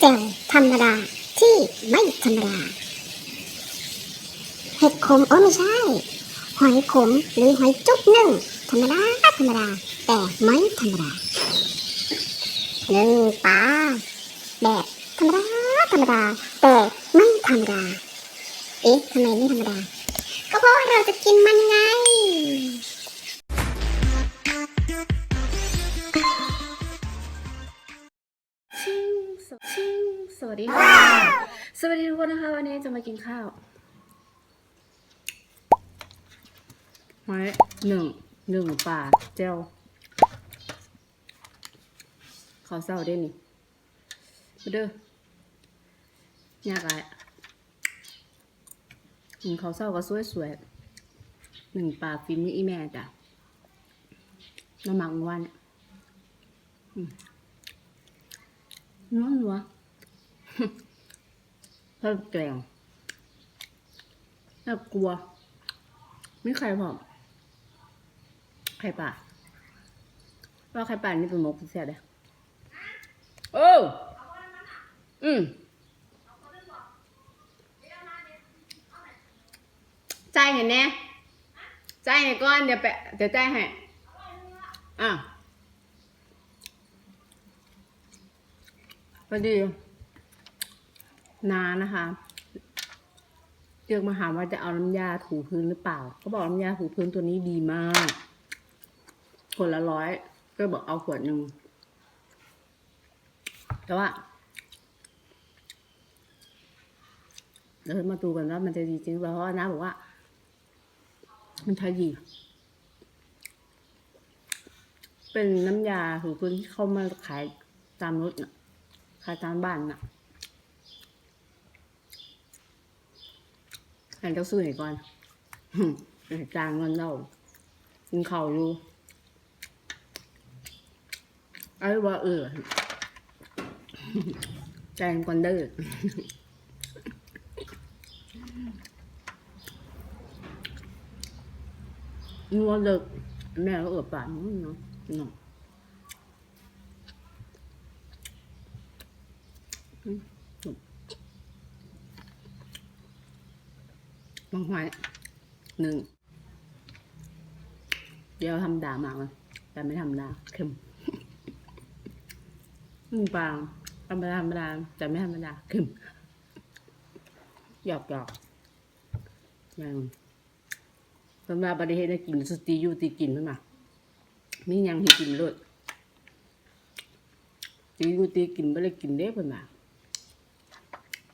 แจ่วธรรมดาที่ไม่ธรรมดา เห็ดขมโอ้ไม่ใช่ หอยขมหรือหอยจุ๊บนึ่งธรรมดาธรรมดา แต่ไม่ธรรมดาหนึ่งปลาแบบธรรมดาธรรมดา แต่ไม่ธรรมดา เอ๊ะทำไมไม่ธรรมดา ก็เพราะว่าเราจะกินมันไง ชิงสวัสดีค่ะ สวัสดีทุกคนนะคะ วันนี้จะมากินข้าวไว้หนึ่งหนึ่งป่าเจลขอเศร้าได้นี่มาเด้อยากอะไรหนึ่งเขาวเศร้าก็สวยสวยๆหนึ่งป่าฟินนี่อีแม่จ้ะน้ำหมักเมื่อวานเนี่ยอืม นัวนัวเพิ่มแกงน่ากลัวไม่ใครผอมไข่ป่าว่าไข่ป่านี่เป็นหมกเสียเลยโอ้อืมใจเห็นแน่ใจายให้ก่อนเดี๋ยวแปะเดี๋ยวใจายให้อะ พอดีนานะคะเรียกมาถามว่าจะเอาน้ำยาถูพื้นหรือเปล่า ก็บอกน้ำยาถูพื้นตัวนี้ดีมากขวดละร้อย ก็บอกเอาขวดหนึ่งแต่ว่าเดี๋ยวมาดูกันว่ามันจะดีจริงหรือเปล่าเพราะว่าน้าบอกว่า มันใช้ดีเป็นน้ำยาถูพื้นที่เขามาขายตามรถน่ะ ขายตามบ้านน่ะให้เจ้าซื้อให้ก่อนจางเงินเรากินข้าอยู่ไอ้ว่าเออแจงก่อนเด้อนัวเลิกแม่ก็เอือบปากเนาะเนเนาะ บางหอยหนึ่ง เดี๋ยวทำดามากเลยแต่ไม่ทำดาเค็มหนึ่งปาธรรมดาธรรมดาแต่ไม่ธรรมดาเค็มหยอกหยอกยังสำหรับประเทศได้กินสตีอยู่ตีกินขึ้นมามียังให้กินเลยตีอยู่ตีกินไม่ได้กินเด้เพิ่นมา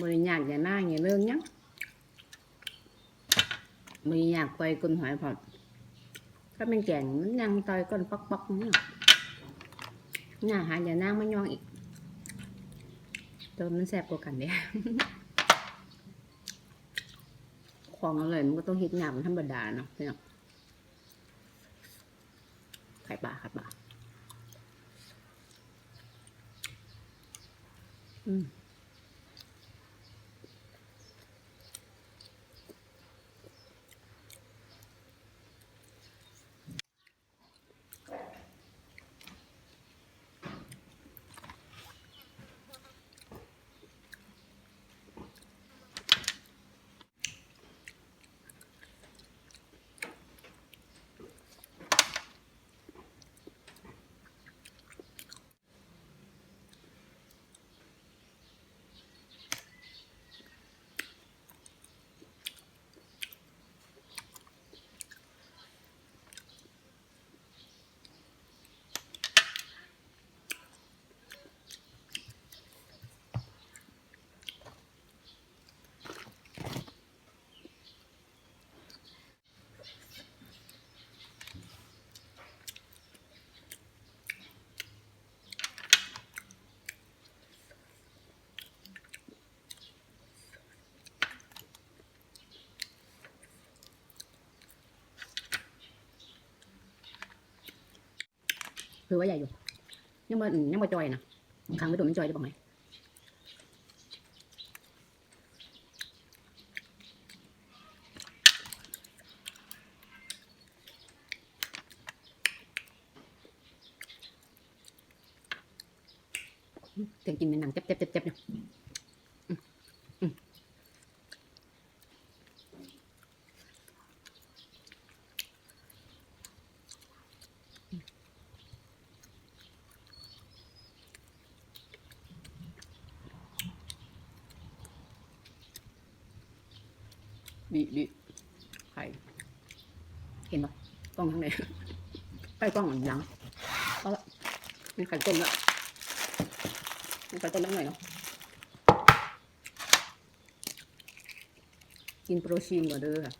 มือหยาดอย่าหน้าอย่าเรื่องยั้มือหยากไปกุนหอยพอมก็เป็นแก่งมันยังต่อยก้นป๊อกป๊อกนี่หน้าหาอย่านั่งมันยองอีกตัวมันแสบกว่ากันเนี่ยของอร่อยมันก็ต้องฮิตหนักธรรมดาเนาะเนี่ยไข่ปลาครับปลาอืม คือว่าใหญ่อยู่ยังบ่ยังบ่จอยนะครั้งไปโดนมันจอยได้บอกไหมเสียงกินเป็นหนังเจ็บเจ็บเจ็บเจ็บเนี่ย บีบีไข่เห็นปะกล้องข้างในใกล้กล้องหลังเอาละมีไข่ต้มแล้วมีไข่ต้มนิดหน่อยเนาะกินโปรตีนก่อนเด้อค่ะ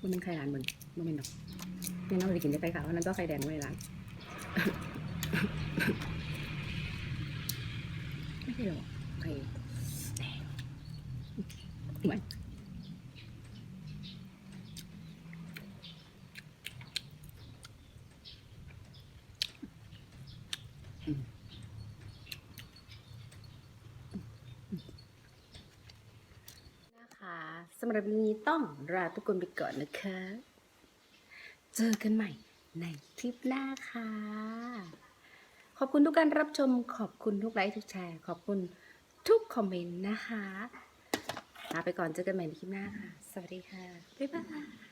มันเป็นไข่ร้านมันมันเป็นหรอกนี่น้องจะกินแต่ไข่ขาวนนั้นก็ไข่แดงไว้ร้านไม่ใช่หรอกไข่แดงไม่ นะคะสำหรับวันนี้ต้องลาทุกคนไปก่อนนะคะ เจอกันใหม่ในคลิปหน้าค่ะ ขอบคุณทุกการรับชม ขอบคุณทุกไลค์ทุกแชร์ ขอบคุณทุกคอมเมนต์นะคะลาไปก่อนเจอกันใหม่ในคลิปหน้าค่ะ สวัสดีค่ะ บ๊ายบาย